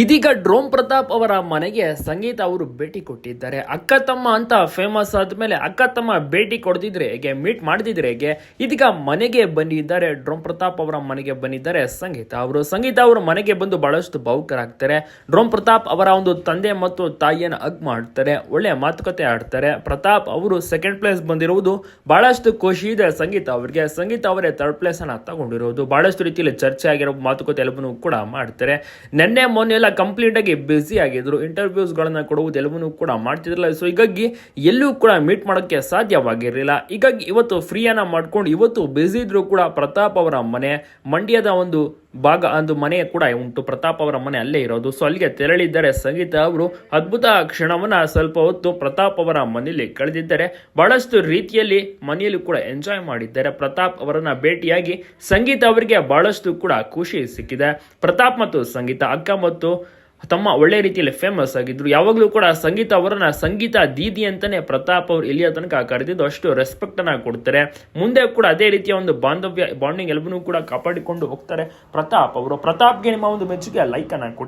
ಇದೀಗ ಡ್ರೋಮ್ ಪ್ರತಾಪ್ ಅವರ ಮನೆಗೆ ಸಂಗೀತ ಅವರು ಭೇಟಿ ಕೊಟ್ಟಿದ್ದಾರೆ. ಅಕ್ಕ ತಮ್ಮ ಅಂತ ಫೇಮಸ್ ಆದ್ಮೇಲೆ ಅಕ್ಕ ತಮ್ಮ ಭೇಟಿ ಕೊಡ್ತಿದ್ರೆ ಹೇಗೆ ಮೀಟ್ ಮಾಡ್ತಿದ್ರೆ ಹೇಗೆ? ಇದೀಗ ಮನೆಗೆ ಬಂದಿದ್ದಾರೆ. ಡ್ರೋಮ್ ಪ್ರತಾಪ್ ಅವರ ಮನೆಗೆ ಬಂದಿದ್ದಾರೆ ಸಂಗೀತ ಅವರು. ಸಂಗೀತ ಅವರು ಮನೆಗೆ ಬಂದು ಬಹಳಷ್ಟು ಭಾವುಕರಾಗ್ತಾರೆ. ಡ್ರೋಮ್ ಪ್ರತಾಪ್ ಅವರ ಒಂದು ತಂದೆ ಮತ್ತು ತಾಯಿಯನ್ನು ಅಗ್ ಮಾಡ್ತಾರೆ. ಒಳ್ಳೆ ಮಾತುಕತೆ ಆಡ್ತಾರೆ. ಪ್ರತಾಪ್ ಅವರು ಸೆಕೆಂಡ್ ಪ್ಲೇಸ್ ಬಂದಿರುವುದು ಬಹಳಷ್ಟು ಖುಷಿ ಇದೆ ಸಂಗೀತ ಅವರಿಗೆ. ಸಂಗೀತ ಅವರೇ ಥರ್ಡ್ ಪ್ಲೇಸ್ ಅನ್ನ ತಗೊಂಡಿರೋದು. ಬಹಳಷ್ಟು ರೀತಿಯಲ್ಲಿ ಚರ್ಚೆ ಆಗಿರೋ ಮಾತುಕತೆ ಎಲ್ಲವನ್ನೂ ಕೂಡ ಮಾಡ್ತಾರೆ. ನಿನ್ನೆ ಮೊನ್ನೆ ಎಲ್ಲ ಕಂಪ್ಲೀಟ್ ಆಗಿ ಬ್ಯುಸಿ ಆಗಿದ್ರು ಇಂಟರ್ವ್ಯೂಸ್ ಗಳನ್ನ ಕೊಡುವುದು ಎಲ್ಲವನ್ನೂ ಕೂಡ ಮಾಡ್ತಿದ್ರಲ್ಲ. ಸೊ ಹೀಗಾಗಿ ಎಲ್ಲೂ ಕೂಡ ಮೀಟ್ ಮಾಡೋಕ್ಕೆ ಸಾಧ್ಯವಾಗಿರಲಿಲ್ಲ. ಹೀಗಾಗಿ ಇವತ್ತು ಫ್ರೀಯನ್ನು ಮಾಡ್ಕೊಂಡು ಇವತ್ತು ಬ್ಯುಸಿ ಕೂಡ ಪ್ರತಾಪ್ ಅವರ ಮನೆ, ಮಂಡ್ಯದ ಒಂದು ಭಾಗ ಒಂದು ಮನೆ ಕೂಡ ಉಂಟು. ಪ್ರತಾಪ್ ಅವರ ಮನೆ ಅಲ್ಲೇ ಇರೋದು. ಸೊ ಅಲ್ಲಿಗೆ ತೆರಳಿದ್ದರೆ ಸಂಗೀತ ಅವರು ಅದ್ಭುತ ಕ್ಷಣವನ್ನ ಸ್ವಲ್ಪ ಹೊತ್ತು ಪ್ರತಾಪ್ ಅವರ ಮನೆಯಲ್ಲಿ ಕಳೆದಿದ್ದಾರೆ ಬಹಳಷ್ಟು ರೀತಿಯಲ್ಲಿ ಮನೆಯಲ್ಲೂ ಕೂಡ ಎಂಜಾಯ್ ಮಾಡಿದ್ದಾರೆ. ಪ್ರತಾಪ್ ಅವರನ್ನ ಭೇಟಿಯಾಗಿ ಸಂಗೀತ ಅವರಿಗೆ ಬಹಳಷ್ಟು ಕೂಡ ಖುಷಿ ಸಿಕ್ಕಿದೆ. ಪ್ರತಾಪ್ ಮತ್ತು ಸಂಗೀತ ಅಕ್ಕ ಮತ್ತು ತಮ್ಮ ಒಳ್ಳೆ ರೀತಿಯಲ್ಲಿ ಫೇಮಸ್ ಆಗಿದ್ರು. ಯಾವಾಗಲೂ ಕೂಡ ಸಂಗೀತ ಅವರನ್ನ ಸಂಗೀತ ದೀದಿ ಅಂತಾನೆ ಪ್ರತಾಪ್ ಅವರು ಇಲ್ಲಿಯ ತನಕ ಕರೆದಿದ್ದು ಅಷ್ಟು ರೆಸ್ಪೆಕ್ಟ್ ಅನ್ನ ಕೊಡ್ತಾರೆ. ಮುಂದೆ ಕೂಡ ಅದೇ ರೀತಿಯ ಒಂದು ಬಾಂಧವ್ಯ ಬಾಂಡಿಂಗ್ ಎಲ್ಲವನ್ನೂ ಕೂಡ ಕಾಪಾಡಿಕೊಂಡು ಹೋಗ್ತಾರೆ ಪ್ರತಾಪ್ ಅವರು. ಪ್ರತಾಪ್ಗೆ ನಿಮ್ಮ ಒಂದು ಮೆಚ್ಚುಗೆ ಲೈಕ್ ಅನ್ನ ಕೊಡಿ.